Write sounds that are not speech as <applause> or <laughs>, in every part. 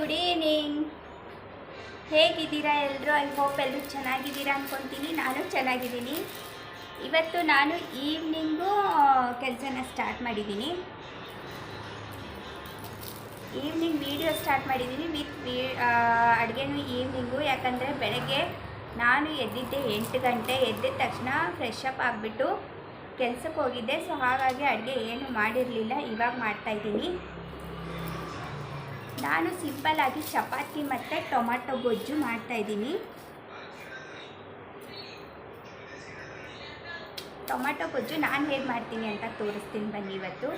Good evening. ಹೇಗಿದ್ದೀರಾ ಎಲ್ಲರೂ I hope ಎಲ್ಲರೂ ಚೆನ್ನಾಗಿದ್ದೀರಾ ಅಂದ್ಕೊತೀನಿ ನಾನು ಚೆನ್ನಾಗಿದ್ದೀನಿ. ಇವತ್ತು ನಾನು ಈವ್ನಿಂಗು ಕೆಲಸನ ಸ್ಟಾರ್ಟ್ ಮಾಡಿದ್ದೀನಿ. ಈವ್ನಿಂಗ್ ವೀಡಿಯೋ ಸ್ಟಾರ್ಟ್ ಮಾಡಿದ್ದೀನಿ ವಿತ್ ವೀ ಅಡುಗೆನೂ ಈವ್ನಿಂಗು. ಯಾಕಂದರೆ ಬೆಳಗ್ಗೆ ನಾನು ಎದ್ದಿದ್ದೆ ಎಂಟು ಗಂಟೆ. ಎದ್ದಿದ ತಕ್ಷಣ ಫ್ರೆಶ್ ಅಪ್ ಆಗಿಬಿಟ್ಟು ಕೆಲಸಕ್ಕೆ ಹೋಗಿದ್ದೆ. ಸೊ ಹಾಗಾಗಿ ಅಡುಗೆ ಏನು ಮಾಡಿರಲಿಲ್ಲ. ಇವಾಗ ಮಾಡ್ತಾಯಿದ್ದೀನಿ ನಾನು ಸಿಂಪಲ್ಲಾಗಿ ಚಪಾತಿ ಮತ್ತು ಟೊಮಾಟೊ ಗೊಜ್ಜು ಮಾಡ್ತಾಯಿದ್ದೀನಿ ಟೊಮಾಟೊ ಗೊಜ್ಜು ನಾನು ಹೇಗೆ ಮಾಡ್ತೀನಿ ಅಂತ ತೋರಿಸ್ತೀನಿ ಬನ್ನಿ ಇವತ್ತು.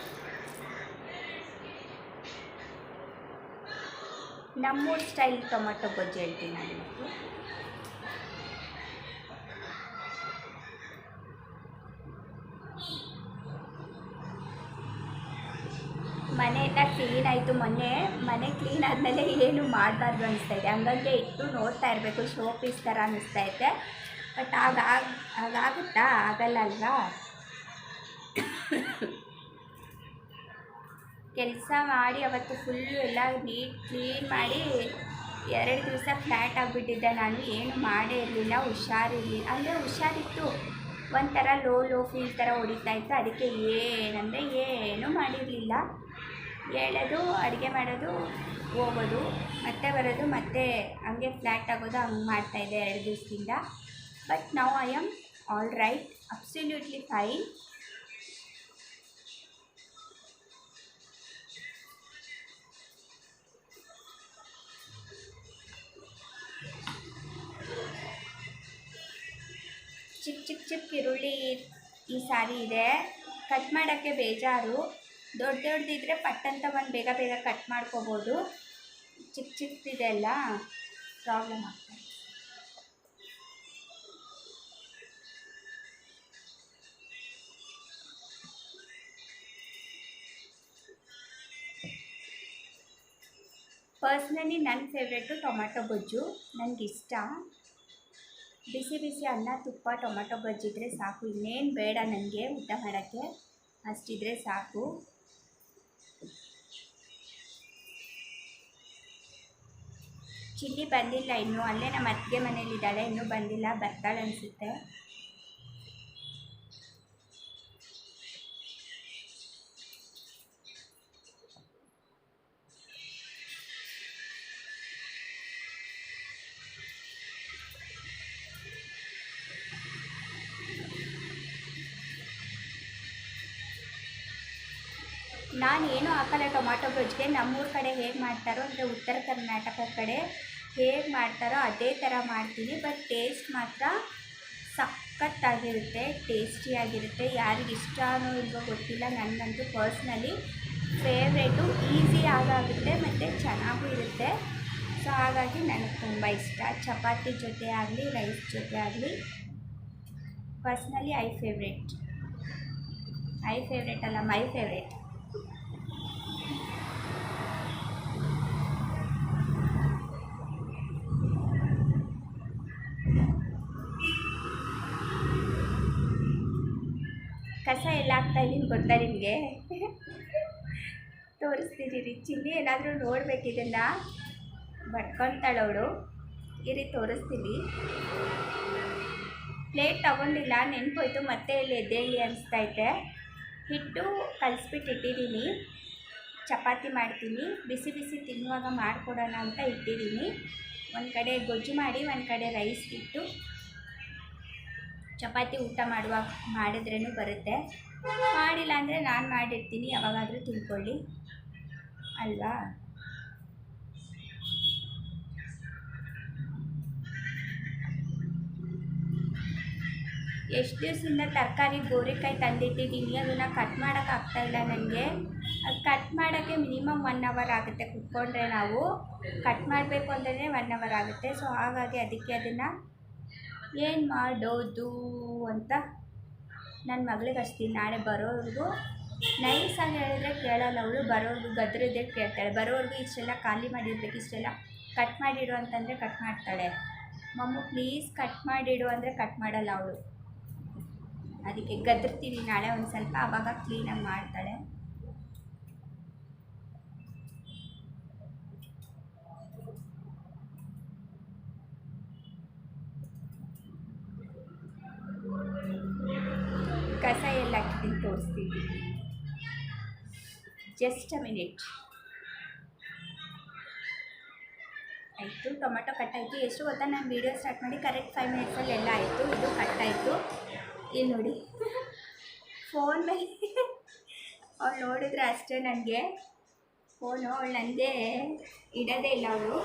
ನಮ್ಮೂರು ಸ್ಟೈಲ್ ಟೊಮಾಟೊ ಗೊಜ್ಜು ಹೇಳ್ತೀನಿ ನಾನು ಇವತ್ತು. ಮನೆಯೆಲ್ಲ ಕ್ಲೀನ್ ಆಯಿತು. ಮೊನ್ನೆ ಮನೆ ಕ್ಲೀನ್ ಆದಮೇಲೆ ಏನು ಮಾಡಬಾರ್ದು ಅನಿಸ್ತಾ ಇದೆ. ಹಂಗಂಗೆ ಇಟ್ಟು ನೋಡ್ತಾ ಇರಬೇಕು ಶೋ ಪೀಸ್ ಥರ ಅನ್ನಿಸ್ತಾ ಇದೆ. ಬಟ್ ಆಗ ಹಾಗಾಗುತ್ತಾ ಆಗಲ್ಲ ಕೆಲಸ ಮಾಡಿ ಅವತ್ತು ಫುಲ್ಲು ಎಲ್ಲ ನೀಟ್ ಕ್ಲೀನ್ ಮಾಡಿ ಎರಡು ದಿವಸ ಫ್ಲ್ಯಾಟ್ ಆಗಿಬಿಟ್ಟಿದ್ದೆ. ನಾನು ಏನು ಮಾಡೇ ಇರಲಿಲ್ಲ, ಹುಷಾರಿರಲಿಲ್ಲ. ಅಂದರೆ ಹುಷಾರಿತ್ತು. ಒಂಥರ ಲೋ ಲೋ ಫೀಲ್ ಥರ ಹೊಡಿತಾ ಇತ್ತು. ಅದಕ್ಕೆ ಏನಂದರೆ ಏನೂ ಮಾಡಿರಲಿಲ್ಲ. ಹೇಳೋದು ಅಡುಗೆ ಮಾಡೋದು, ಹೋಗೋದು, ಮತ್ತೆ ಬರೋದು, ಮತ್ತೆ ಹಂಗೆ ಫ್ಲ್ಯಾಟ್ ಆಗೋದು, ಹಂಗೆ ಮಾಡ್ತಾಯಿದ್ದೆ ಎರಡು ದಿವಸದಿಂದ. ಬಟ್ ನಾವು I am all right absolutely fine ಚಿಕ್ಕ ಚಿಕ್ಕ ಚಿಕ್ಕ ಈರುಳ್ಳಿ ಈ ಸಾರಿ ಇದೆ. ಕಟ್ ಮಾಡೋಕ್ಕೆ ಬೇಜಾರು. ದೊಡ್ಡ ದೊಡ್ಡದಿದ್ರೆ ಪಟ್ಟಂತ ಬಂದು ಬೇಗ ಬೇಗ ಕಟ್ ಮಾಡ್ಕೋಬೋದು. ಚಿಕ್ಕ ಚಿಕ್ಕದಿದೆ ಅಲ್ಲ ಪ್ರಾಬ್ಲಮ್ ಆಗ್ತದೆ ಪರ್ಸ್ನಲಿ ನನ್ನ ಫೇವ್ರೇಟು ಟೊಮ್ಯಾಟೊ ಗೊಜ್ಜು ಇಷ್ಟ ಬಿಸಿ ಬಿಸಿ ಅನ್ನ, ತುಪ್ಪ, ಟೊಮೆಟೊ ಗೊಜ್ಜಿದ್ರೆ ಸಾಕು. ಇನ್ನೇನು ಬೇಡ ನನಗೆ ಊಟ ಮಾಡೋಕ್ಕೆ ಅಷ್ಟಿದ್ರೆ ಸಾಕು. ಚಿಲ್ಲಿ ಬಂದಿಲ್ಲ ಇನ್ನು ಅಲ್ಲೇ ನಮ್ಮ ಅತ್ತಿಗೆ ಮನೇಲಿದ್ದಾಳೆ ಇನ್ನೂ ಬಂದಿಲ್ಲ ಬರ್ತಾಳೆ ಅನಿಸುತ್ತೆ. ಹಾಕಲ್ಲ ಟೊಮಾಟೊ ಗೊಜ್ಜಿಗೆ ನಮ್ಮೂರ ಕಡೆ ಹೇಗೆ ಮಾಡ್ತಾರೋ ಅಂದರೆ ಉತ್ತರ ಕರ್ನಾಟಕ ಕಡೆ ಹೇಗೆ ಮಾಡ್ತಾರೋ ಅದೇ ಥರ ಮಾಡ್ತೀನಿ. ಬಟ್ ಟೇಸ್ಟ್ ಮಾತ್ರ ಸಖತ್ತಾಗಿರುತ್ತೆ ಟೇಸ್ಟಿಯಾಗಿರುತ್ತೆ ಯಾರಿಗೆ ಇಷ್ಟನೋ ಇಲ್ವೋ ಗೊತ್ತಿಲ್ಲ ನನಗಂತೂ ಪರ್ಸ್ನಲಿ ಫೇವ್ರೇಟು ಈಸಿ ಆಗಾಗುತ್ತೆ ಮತ್ತು ಚೆನ್ನಾಗೂ ಇರುತ್ತೆ. ಸೊ ಹಾಗಾಗಿ ನನಗೆ ತುಂಬ ಇಷ್ಟ. ಚಪಾತಿ ಜೊತೆ ಆಗಲಿ ರೈಸ್ ಜೊತೆ ಆಗಲಿ personally I favourite I favourite ಅಲ್ಲ ಮೈ ಫೇವ್ರೇಟ್ ಇದ್ದೀನಿ, ಗೊತ್ತಾ ನಿಮಗೆ? ತೋರಿಸ್ತೀನಿ ರೀ ಚಿಲ್ಲಿ ಏನಾದರೂ ನೋಡಬೇಕಿದೆಲ್ಲ ಬಡ್ಕೊತಾಳೆ ಅವಳು. ಇರಿ, ತೋರಿಸ್ತೀನಿ. ಪ್ಲೇಟ್ ತಗೊಂಡಿಲ್ಲ, ನೆನಪೋಯ್ತು, ಮತ್ತೆ ಇಲ್ಲಿ ಎದ್ದೇಳಿ ಅನಿಸ್ತೈತೆ ಹಿಟ್ಟು ಕಲಿಸ್ಬಿಟ್ಟು ಇಟ್ಟಿದ್ದೀನಿ. ಚಪಾತಿ ಮಾಡ್ತೀನಿ. ಬಿಸಿ ಬಿಸಿ ತಿನ್ನುವಾಗ ಮಾಡಿಕೊಡೋಣ ಅಂತ ಇಟ್ಟಿದ್ದೀನಿ. ಒಂದು ಕಡೆ ಗೊಜ್ಜು ಮಾಡಿ, ಒಂದು ಕಡೆ ರೈಸ್ ಇಟ್ಟು ಚಪಾತಿ ಊಟ ಮಾಡುವಾಗ ಮಾಡಿದ್ರೇ ಬರುತ್ತೆ. ಮಾಡಿಲ್ಲ ಅಂದರೆ ನಾನು ಮಾಡಿರ್ತೀನಿ, ಯಾವಾಗಾದರೂ ತಿಳ್ಕೊಳ್ಳಿ. ಅಲ್ವಾ? ಎಷ್ಟು ದಿವಸದಿಂದ ತರಕಾರಿ ಗೋರಿಕಾಯಿ ತಂದಿಟ್ಟಿದ್ದೀನಿ, ಅದನ್ನು ಕಟ್ ಮಾಡೋಕೆ ಆಗ್ತಾಯಿಲ್ಲ ನನಗೆ ಅದು ಕಟ್ ಮಾಡೋಕ್ಕೆ ಮಿನಿಮಮ್ ಒನ್ ಅವರ್ ಆಗುತ್ತೆ ಕುತ್ಕೊಂಡ್ರೆ ನಾವು. ಕಟ್ ಮಾಡಬೇಕು ಅಂದ್ರೆ ಒನ್ ಅವರ್ ಆಗುತ್ತೆ. ಸೊ ಹಾಗಾಗಿ ಅದಕ್ಕೆ ಅದನ್ನು ಏನು ಮಾಡೋದು ಅಂತ ನನ್ನ ಮಗಳಿಗೆ ಹಚ್ತೀನಿ ನಾಳೆ ಬರೋವರೆಗೂ ನೈಸಾಗಿ ಹೇಳಿದ್ರೆ ಕೇಳಲ್ಲ ಅವಳು, ಬರೋರ್ಗು ಗದ್ರದ್ದೇ ಕೇಳ್ತಾಳೆ. ಬರೋವರೆಗೂ ಇಷ್ಟೆಲ್ಲ ಖಾಲಿ ಮಾಡಿರ್ಬೇಕು, ಇಷ್ಟೆಲ್ಲ ಕಟ್ ಮಾಡಿಡು ಅಂತಂದರೆ ಕಟ್ ಮಾಡ್ತಾಳೆ. ಮಮ್ಮು ಪ್ಲೀಸ್ ಕಟ್ ಮಾಡಿಡು ಅಂದರೆ ಕಟ್ ಮಾಡಲ್ಲ ಅವಳು. ಅದಕ್ಕೆ ಗದ್ರತೀನಿ ನಾಳೆ ಒಂದು ಸ್ವಲ್ಪ ಆವಾಗ ಕ್ಲೀನಾಗಿ ಮಾಡ್ತಾಳೆ. ಜಸ್ಟ್ ಅ ಮಿನಿಟ್ ಆಯಿತು, ಟೊಮೆಟೊ ಕಟ್ ಆಯಿತು ಎಷ್ಟು ಗೊತ್ತಾ? ನಾನು ವೀಡಿಯೋ ಸ್ಟಾರ್ಟ್ ಮಾಡಿ ಕರೆಕ್ಟ್ ಫೈವ್ ಮಿನಿಟ್ಸಲ್ಲಿ ಎಲ್ಲ ಆಯಿತು. ಇದು ಕಟ್ ಆಯಿತು ಇಲ್ಲಿ ನೋಡಿ. ಫೋನ್ ಮೇಲೆ <laughs> ಅವಳು ನೋಡಿದ್ರೆ ಅಷ್ಟೇ ನನಗೆ ಫೋನು ಅವಳು ನನಗೆ ಇಡೋದೇ ಇಲ್ಲ ಅವಳು.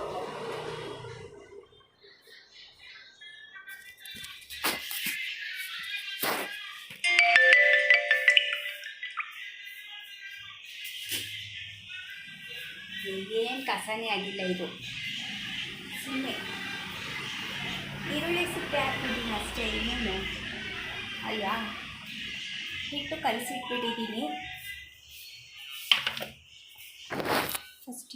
ಏನು ಕಸನೇ ಆಗಿಲ್ಲ ಇದು. ಸುಮ್ಮನೆ ಈರುಳ್ಳಿ ಸಿಪ್ಪೆ ಹಾಕಿದ್ದೀನಿ ಅಷ್ಟೇ ಇನ್ನೇನು? ಅಯ್ಯ ಹಿಟ್ಟು ಕಲಸಿಟ್ಬಿಟ್ಟಿದ್ದೀನಿ. ಫಸ್ಟ್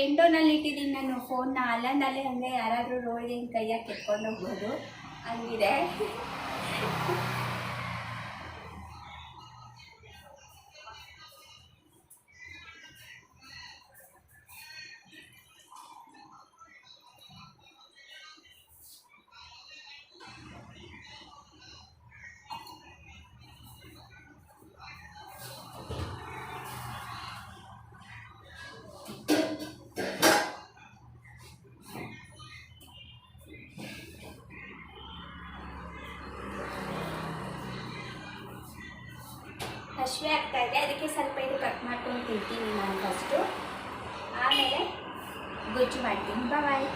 ವಿಂಡೋನಲ್ಲಿ ಇಟ್ಟಿದ್ದೀನಿ ನಾನು ಫೋನ್ನ ಅಲ್ಲಂದಲ್ಲಿ ಹಂಗೆ ಯಾರಾದರೂ ರೋಡ್ ಹಿಂಗೆ ಕೈಯಾಗಿ ಕೆತ್ಕೊಂಡು ಹೋಗ್ಬೋದು. ಹಂಗಿದೆ. ಕಟ್ ಮಾಡ್ಕೊಂಡು ತಿಂತೀನಿ ನಾನು ಫಸ್ಟು ಆಮೇಲೆ ಗೊಜ್ಜು ಮಾಡ್ತೀನಿ ಬಾಯ್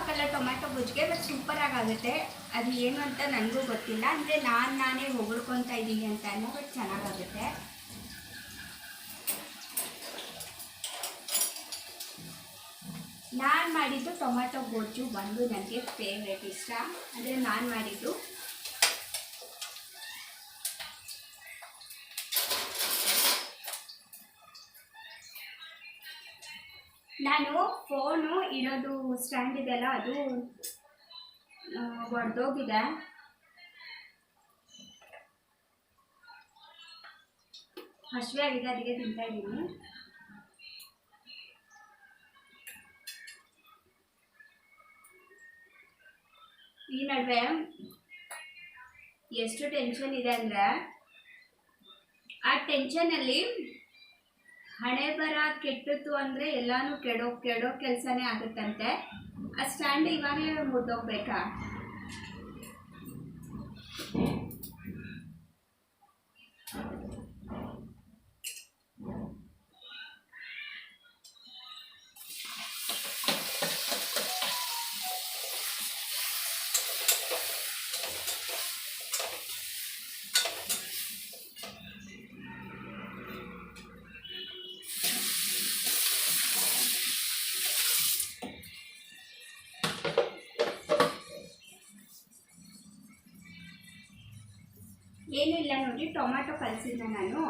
ಹಾಕಲ್ಲ ಟೊಮ್ಯಾಟೊ ಗೊಜ್ಜಿಗೆ ಬಟ್ ಸೂಪರಾಗಿ ಆಗುತ್ತೆ ಅದು ಏನು ಅಂತ ನನಗೂ ಗೊತ್ತಿಲ್ಲ. ಅಂದರೆ ನಾನು ನಾನೇ ಹೊಗಳ್ಕೊತಾ ಇದ್ದೀನಿ ಅಂತ ಅಲ್ಲ ಬಟ್ ಚೆನ್ನಾಗಾಗುತ್ತೆ. ನಾನು ಮಾಡಿದ್ದು ಟೊಮ್ಯಾಟೊ ಗೊಜ್ಜು ಬಂದು ನನಗೆ ಫೇವ್ರೇಟ್ ಇಷ್ಟ. ಅಂದರೆ ನಾನು ಮಾಡಿದ್ದು ನಾನು ಫೋನು ಇರೋದು ಸ್ಟ್ಯಾಂಡ್ ಇದೆಯಲ್ಲ ಅದು ಒಡೆದೋಗಿದೆ. ಹಸಿವೆ ಆಗಿದೆ, ಅದಕ್ಕೆ ತಿಂತಾ ಇದ್ದೀನಿ. ಈ ನಡುವೆ ಎಷ್ಟು ಟೆನ್ಷನ್ ಇದೆ ಅಂದರೆ, ಆ ಟೆನ್ಷನಲ್ಲಿ ಹಣೆ ಬರ ಕೆಟ್ಟಿತ್ತು ಅಂದರೆ ಎಲ್ಲಾನು ಕೆಡೋ ಕೆಡೋ ಕೆಲಸನೇ ಆಗುತ್ತಂತೆ. ಆ ಸ್ಟ್ಯಾಂಡ್ ಇವಾಗಲೇ ಮುರಿದೋಗ್ಬೇಕಾ? ನೋಡಿ ಟೊಮ್ಯಾಟೊ ಕಲಸಿದ್ದೆ ನಾನು.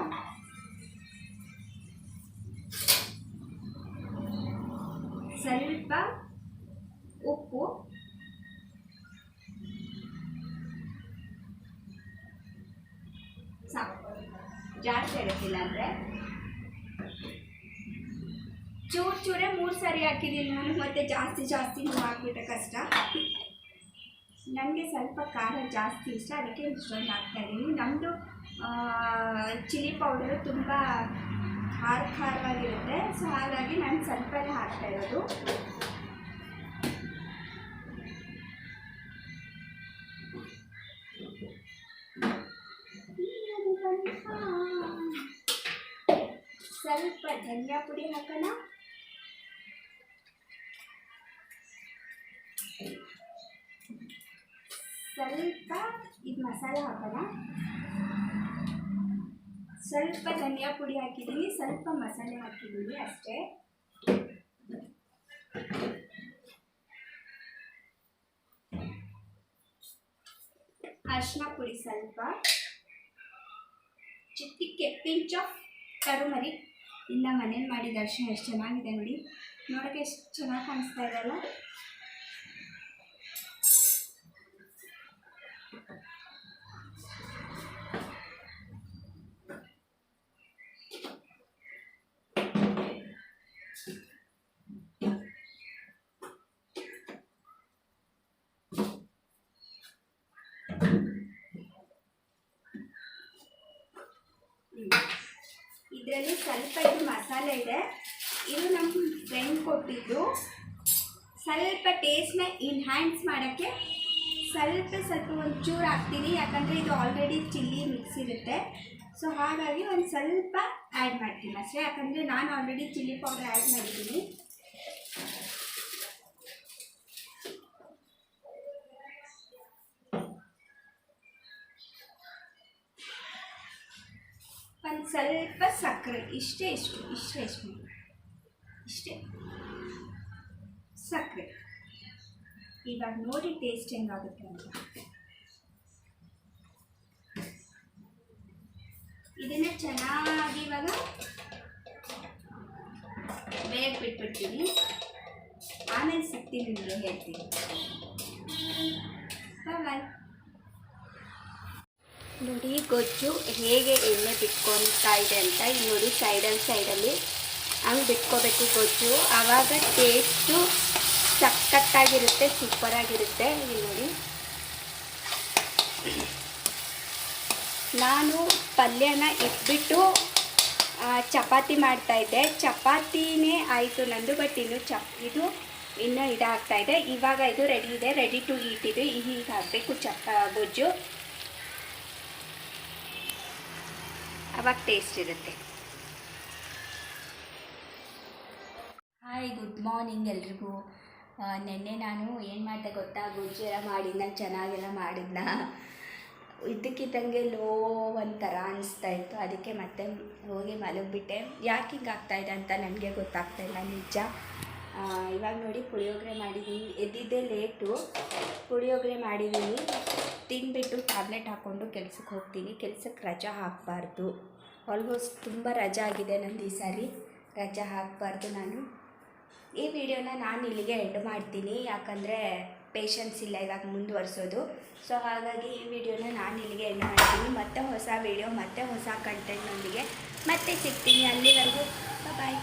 ಸ್ವಲ್ಪ ಉಪ್ಪು. ಜಾಸ್ತಿ ಆಗುತ್ತಿಲ್ಲ ಅಂದರೆ. ಚೂರು ಚೂರೇ ಮೂರು ಸಾರಿ ಹಾಕಿದ್ದೀನಿ ನಾನು, ಮತ್ತೆ ಜಾಸ್ತಿ ಜಾಸ್ತಿ ಹಾಕ್ಬಿಟ್ಟೆ ಕಷ್ಟ. ನನಗೆ ಸ್ವಲ್ಪ ಖಾರ ಜಾಸ್ತಿ ಇಷ್ಟ, ಅದಕ್ಕೆ ಇಷ್ಟೊಂದು ಹಾಕ್ತಾಯಿದ್ದೀನಿ ನಮ್ಮದು ಚಿಲ್ಲಿ ಪೌಡರು ತುಂಬ ಖಾರ ಖಾರವಾಗಿರುತ್ತೆ. ಸೊ ಹಾಗಾಗಿ ನಾನು ಸ್ವಲ್ಪನೇ ಹಾಕ್ತಾ ಇರೋದು. ಸ್ವಲ್ಪ ಧನಿಯಾ ಪುಡಿ ಹಾಕೋಣ. ಸ್ವಲ್ಪ ಇದು ಮಸಾಲೆ ಹಾಕೋಣ. ಸ್ವಲ್ಪ ಧನಿಯಾ ಪುಡಿ ಹಾಕಿದ್ದೀನಿ, ಸ್ವಲ್ಪ ಮಸಾಲೆ ಹಾಕಿದ್ದೀನಿ ಅಷ್ಟೇ. ಅರಿಶಿನ ಪುಡಿ ಸ್ವಲ್ಪ. ಚಿಟ್ಟಿಗೆ ಪಿಂಚ್ ಆಫ್ ಕರುಮರಿ. ಇಲ್ಲ ಮನೇಲಿ ಮಾಡಿದ ಅರಿಶಿನ ಎಷ್ಟು ಚೆನ್ನಾಗಿದೆ ನೋಡಿ. ನೋಡೋಕ್ಕೆ ಎಷ್ಟು ಚೆನ್ನಾಗಿ ಕಾಣಿಸ್ತಾ ಇದೆಯಲ್ಲ ಇದರಲ್ಲಿ ಸ್ವಲ್ಪ ಇದು ಮಸಾಲೆ ಇದೆ. ಇದು ನಮ್ಮ ಫ್ರೆಂಡ್ ಕೊಟ್ಟಿದ್ದು. ಸ್ವಲ್ಪ ಟೇಸ್ಟ್ನ ಇನ್ಹ್ಯಾನ್ಸ್ ಮಾಡೋಕ್ಕೆ ಸ್ವಲ್ಪ ಸ್ವಲ್ಪ ಒಂಚೂರು ಹಾಕ್ತೀನಿ. ಯಾಕಂದರೆ ಇದು ಆಲ್ರೆಡಿ ಚಿಲ್ಲಿ ಮಿಕ್ಸ್ ಇರುತ್ತೆ. ಸೊ ಹಾಗಾಗಿ ಒಂದು ಸ್ವಲ್ಪ ಆ್ಯಡ್ ಮಾಡ್ತೀನಿ ಅಷ್ಟೇ. ಯಾಕಂದರೆ ನಾನು ಆಲ್ರೆಡಿ ಚಿಲ್ಲಿ ಪೌಡರ್ ಆ್ಯಡ್ ಮಾಡಿದ್ದೀನಿ. ಸ್ವಲ್ಪ ಸಕ್ಕರೆ, ಇಷ್ಟೇ ಇಷ್ಟು ಇಷ್ಟೇ ಇಷ್ಟು ಇಷ್ಟೇ. ಸಕ್ಕರೆ. ಇವಾಗ ನೋಡಿ ಟೇಸ್ಟ್ ಹೆಂಗಾಗುತ್ತೆ ಅಂತ. ಇದನ್ನ ಚೆನ್ನಾಗಿ ಇವಾಗ ಬೇಗ ಬಿಟ್ಬಿಡ್ತೀನಿ. ಆಮೇಲೆ ಸಿಗ್ತೀನಿ ನಿಮಗೆ ಹೇಳ್ತೀನಿ. ಬಾಯ್ ನೋಡಿ, ಗೊಜ್ಜು ಹೇಗೆ ಎಣ್ಣೆ ಬಿಟ್ಕೊತಾ ಇದೆ ಅಂತ ಇಲ್ಲಿ ನೋಡಿ ಸೈಡಲ್ಲಿ ಸೈಡಲ್ಲಿ ಹಂಗೆ ಬಿಟ್ಕೋಬೇಕು ಗೊಜ್ಜು. ಆವಾಗ ಟೇಸ್ಟು ಸಖತ್ತಾಗಿರುತ್ತೆ ಸೂಪರಾಗಿರುತ್ತೆ ಇಲ್ಲಿ ನೋಡಿ. ನಾನು ಪಲ್ಯನ ಇಟ್ಬಿಟ್ಟು ಚಪಾತಿ ಮಾಡ್ತಾಯಿದ್ದೆ ಚಪಾತಿನೇ ಆಯಿತು ನಂದು ಬಟ್ ಇನ್ನು ಚಪ್, ಇದು ಇನ್ನೂ ಇದಾಗ್ತಾಯಿದೆ ಇವಾಗ ಇದು ರೆಡಿ ಇದೆ. ರೆಡಿ ಟು ಈಟ್ ಇದು. ಈಗ ಹಾಕಬೇಕು ಚಪ್ಪ ಗೊಜ್ಜು. ಅವಾಗ ಟೇಸ್ಟ್ ಇರುತ್ತೆ? ಹಾಯ್ ಗುಡ್ ಮಾರ್ನಿಂಗ್ ಎಲ್ರಿಗೂ. ನೆನ್ನೆ ನಾನು ಏನು ಮಾಡಿದೆ ಗೊತ್ತಾ? ಗೊಜ್ಜು ಎಲ್ಲ ಮಾಡಿದ್ನ, ಚೆನ್ನಾಗೆಲ್ಲ ಮಾಡಿದ್ನ. ಇದ್ದಕ್ಕಿದ್ದಂಗೆ ಲೋ ಒಂಥರ ಅನಿಸ್ತಾ ಇತ್ತು. ಅದಕ್ಕೆ ಮತ್ತೆ ಹೋಗಿ ಮಲಗಿಬಿಟ್ಟೆ. ಯಾಕೆ ಹಿಂಗೆ ಆಗ್ತಾಯಿದೆ ಅಂತ ನನಗೆ ಗೊತ್ತಾಗ್ತಾ ಇಲ್ಲ, ನಿಜ. ಇವಾಗ ನೋಡಿ ಪುಳಿಯೋಗರೆ ಮಾಡಿದ್ದೀನಿ ಎದ್ದಿದ್ದೇ ಲೇಟು ಪುಳಿಯೋಗರೆ ಮಾಡಿದ್ದೀನಿ ತಿಂದ್ಬಿಟ್ಟು ಟ್ಯಾಬ್ಲೆಟ್ ಹಾಕ್ಕೊಂಡು ಕೆಲ್ಸಕ್ಕೆ ಹೋಗ್ತೀನಿ. ಕೆಲ್ಸಕ್ಕೆ ರಜಾ ಹಾಕಬಾರ್ದು. ಆಲ್ಮೋಸ್ಟ್ ತುಂಬ ರಜಾ ಆಗಿದೆ ನಂದು ಈ ಸಾರಿ. ರಜಾ ಹಾಕಬಾರ್ದು ನಾನು. ಈ ವಿಡಿಯೋನ ನಾನು ಇಲ್ಲಿಗೆ ಎಂಡ್ ಮಾಡ್ತೀನಿ. ಯಾಕಂದರೆ ಪೇಷನ್ಸ್ ಇಲ್ಲ ಇವಾಗ ಮುಂದುವರ್ಸೋದು. ಸೊ ಹಾಗಾಗಿ ಈ ವಿಡಿಯೋನ ನಾನು ಇಲ್ಲಿಗೆ ಎಂಡ್ ಮಾಡ್ತೀನಿ. ಮತ್ತೆ ಹೊಸ ವಿಡಿಯೋ ಮತ್ತೆ ಹೊಸ ಕಂಟೆಂಟ್ನೊಂದಿಗೆ ಮತ್ತೆ ಸಿಗ್ತೀನಿ. ಅಲ್ಲಿವರೆಗೂ ಬಾಯ್